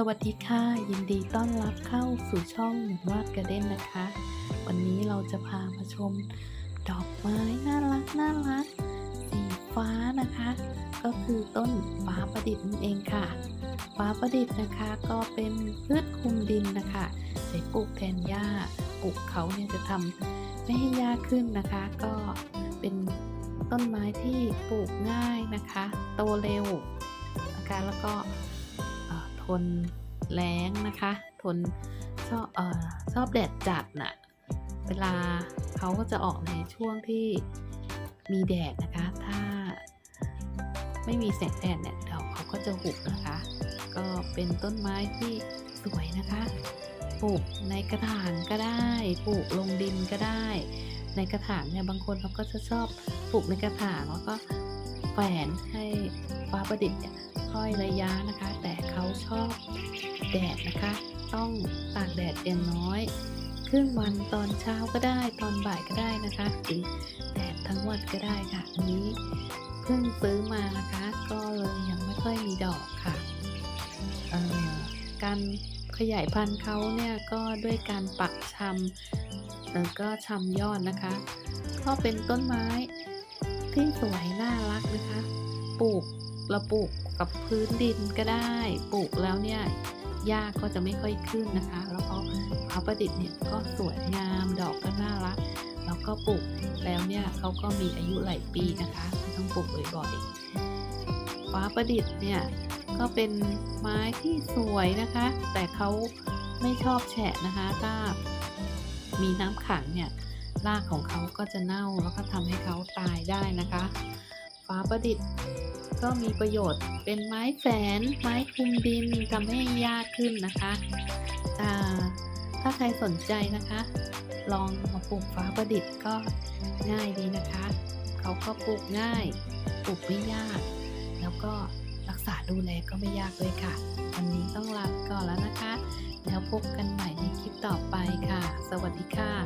สวัสดีค่ะ ยินดีต้อนรับเข้าสู่ช่องหนุ่มวาดกระเด้นนะคะ วันนี้เราจะพามาชมดอกไม้น่ารักน่ารักสีฟ้านะคะ ก็คือต้นฟ้าประดิษฐ์นั่นเองค่ะ ฟ้าประดิษฐ์นะคะก็เป็นพืชคุมดินนะคะใช้ปลูกแทนหญ้าปลูกเขาเนี่ยจะทำไม่ให้หญ้าขึ้นนะคะ ก็เป็นต้นไม้ที่ปลูกง่ายนะคะ โตเร็วนะคะแล้วก็ นแล้งนะคะ ทนชอบเออชอบแดดจัดน่ะ เวลาเขาก็จะออกในช่วงที่มีแดดนะคะ ถ้าไม่มีแสงแดดเนี่ยดอกเขาก็จะหุบนะคะ ก็เป็นต้นไม้ที่สวยนะคะ ปลูกในกระถางก็ได้ ปลูกลงดินก็ได้ ในกระถางเนี่ยบางคนเขาก็จะชอบปลูกในกระถางแล้วก็แขวนให้ฟ้าประดิษฐ์เนี่ยห้อยระยะนะคะ แต่เชอบแดดนะคะ ต้องตากแดดอย่างน้อย ครึ่งวันตอนเช้าก็ได้ตอนบ่ายก็ได้นะคะหรือแดดทั้งวันก็ได้ค่ะอันนี้เพิ่งซื้อมานะคะ ก็เลยยังไม่ค่อยมีดอกค่ะการขยายพันธุ์เขาเนี่ยก็ด้วยการปักชำแล้วก็ชำยอดนะคะ ก็เป็นต้นไม้ที่สวยน่ารักนะคะ ปลูกเราปลูก กับพื้นดินก็ได้ปลูกแล้วเนี่ยหญ้าก็จะไม่ค่อยขึ้นนะคะ แล้วก็พระประดิษฐ์เนี่ยก็สวยงามดอกก็น่ารัก แล้วก็ปลูกแล้วเนี่ยเขาก็มีอายุหลายปีนะคะต้องปลูกบ่อยๆฟ้าประดิษฐ์เนี่ยก็เป็นไม้ที่สวยนะคะ แต่เขาไม่ชอบแฉะนะคะ ถ้ามีน้ำขังเนี่ยรากของเขาก็จะเน่าแล้วก็ทำให้เขาตายได้นะคะ ฟ้าประดิษฐ์ ก็มีประโยชน์เป็นไม้แฝน ไม้คลุมดินทำให้หญ้าขึ้นนะคะถ้าใครสนใจนะคะ ลองมาปลูกฟ้าประดิษฐ์ก็ง่ายดีนะคะ เขาก็ปลูกง่ายปลูกไม่ยาก แล้วก็รักษาดูแลก็ไม่ยากเลยค่ะ วันนี้ต้องลาไปก่อนแล้วนะคะ แล้วพบกันใหม่ในคลิปต่อไปค่ะ สวัสดีค่ะ